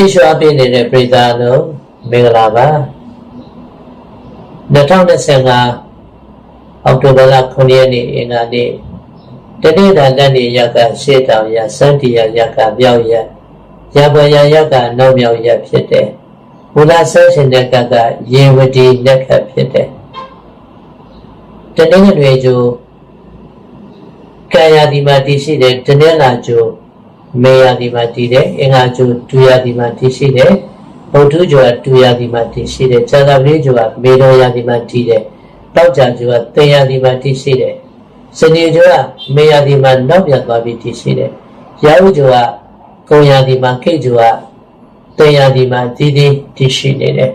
ကြည့်ရှုအပ်နေတဲ့ပရိသတ်လုံးမင်္ဂလာပါ2025အောက်တိုဘာလ9ရက်နေ့အင်္ဂါနေ့တနေ့တာလက်နေရက်ကရှေ့တောင်ရစန္တိယရက်ကပြောက်ရက်ရပရရက်ကနောက်မြောက်ရက်ဖြစ်တယ်ဘုရားဆောရှင်တဲ့ကကယေဝတီလက်ခတ်ဖြစ်တယ်တနေ့တွေကျိုးကာယဒီမှာတည်ရှိတဲ့တနေ့လာကျိုး မေယာဒီမှာတည်တယ်အင်္ဂါကျိုးဒူယာဒီမှာတည်ရှိတယ်ဘုဒ္ဓကျိုးကဒူယာဒီမှာတည်ရှိတယ်ဇာတာပရိကျိုးကမေတော်ယာဒီမှာတည်တယ်တောက်ကြကျိုးကသေယာဒီမှာတည်ရှိတယ်စနေကျိုးကမေယာဒီမှာနောက်ပြန်သွားပြီးတည်ရှိတယ်ရာဟုကျိုးကကုံယာဒီမှာခိတ်ကျိုးကသေယာဒီမှာတည်တည်တည်ရှိနေတယ်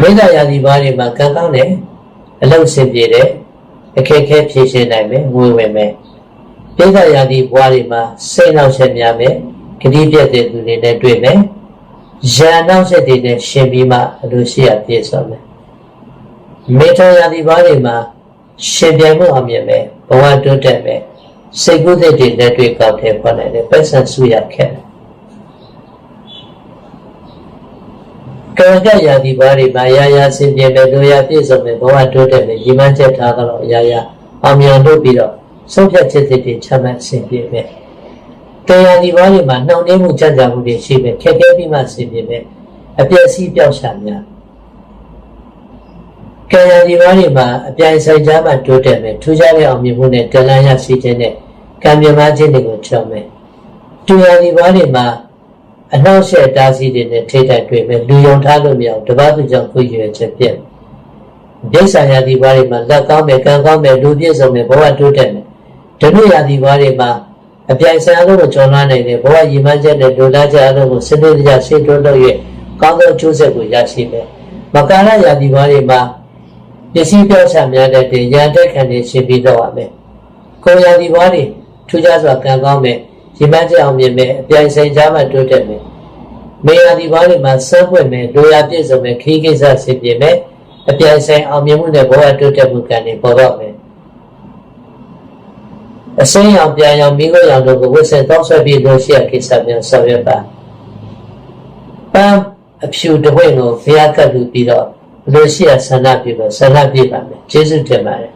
မိစ္ဆာယာဒီဘာတွေမှာကံကောင်းတယ်အလုံးစင်ပြေတယ်အခက်အခဲဖြေရှင်းနိုင်မယ်ငွေဝင်မယ် ပိဿယာတိဘွားတွေမှာစိတ်နောက်ဆက်များမယ်ဂတိပြတ်တဲ့သူတွေနဲ့တွေ့မယ်ရန်နောက်ဆက်တွေနဲ့ရှင်ပြီးမှအလိုရှိရပြည့်စုံမယ်မေထောယာတိဘွားတွေမှာရှင်ပြိုင်မှုအောင်မြင်မယ်ဘဝတိုးတက်မယ်စိတ်ကူးတဲ့တွေနဲ့တွေ့ကောက်တယ်ခေါ်နိုင်တယ်ပတ်စံစုရခက်တယ်ကံကရာဒီဘာတွေမှာရာရာစင်ပြေမယ်လိုရာပြည့်စုံမယ်ဘဝတိုးတက်မယ်ရည်မှန်းချက်ထားတော့ရာရာအောင်မြင်လို့ပြီးတော့ ဆုံးဖြတ်ချက်တွေချမှတ်ဆင်ပြေမယ်ကံရာဒီဘာတွေမှာနှောင့်နှေးမှုကြံ့ကြာမှုတွေရှိမယ်ခက်ခဲပြီးမှဆင်ပြေမယ်အပြည့်အစည်းပြောက်ရှာများကံရာဒီဘာတွေမှာအပြိုင်ဆိုင်ကြားမှတိုးတက်မယ်ထူးခြားတဲ့အောင်မြင်မှုနဲ့တလန်းရရှိခြင်းနဲ့ကံမြင်မှခြင်းတွေကိုချောမယ်တူရာဒီဘာတွေမှာအနှောက်အယှက်တားဆီးတွေနဲ့ထိတိုက်တွေ့မယ်လူယုံထားလို့မရအောင်တပတ်သူကြောင့်ခွင့်ရချက်ပြည့်ဒိဋ္ဌာယာဒီဘာတွေမှာလက်ကောင်းမယ်ကံကောင်းမယ်လူပြည့်စုံမယ်ဘဝတိုးတက်မယ် ဓနုယာဒီဘာတွေမှာအပြိုင်ဆိုင်အလုံးကိုကျော်လွှမ်းနိုင်တယ်ဘဝရည်မှန်းချက်နဲ့လူလားချက်အလုံးကိုစနစ်တကျရှေ့တိုးလို့ရကောင်းသောအကျိုးဆက်ကိုရရှိမယ်မကာရယာဒီဘာတွေမှာပစ္စည်းပြောင်းချများတဲ့တင်ရန်တက်ခံနေရှင်းပြီးတော့ရမယ်ကိုယာဒီဘာတွေထူးခြားစွာကံကောင်းမယ်ရည်မှန်းချက်အောင်မြင်မယ်အပြိုင်ဆိုင်ကြားမှတိုးတက်မယ်မေယာဒီဘာတွေမှာစမ်းပွင့်မယ်လူရပြည့်စုံမယ်ခီးကိစ္စဆင်ပြေမယ်အပြိုင်ဆိုင်အောင်မြင်မှုနဲ့ဘဝတိုးတက်မှုကံတွေပေါ်တော့မယ် အစင်းရောင်ပြန်ရောင်မိခိုးရောင်တို့ကိုဝစ်ဆင်တောင်းဆွဲပြီးလို့ရှိရကိစ္စများဆောင်ရွက်ပါပန်းအဖြူတစ်ဝို့ကိုဘုရားကတ်လူပြီးတော့လို့ရှိရဆန္ဒပြုလို့ဆန္ဒပြပါမယ်ကျေးဇူးတင်ပါတယ်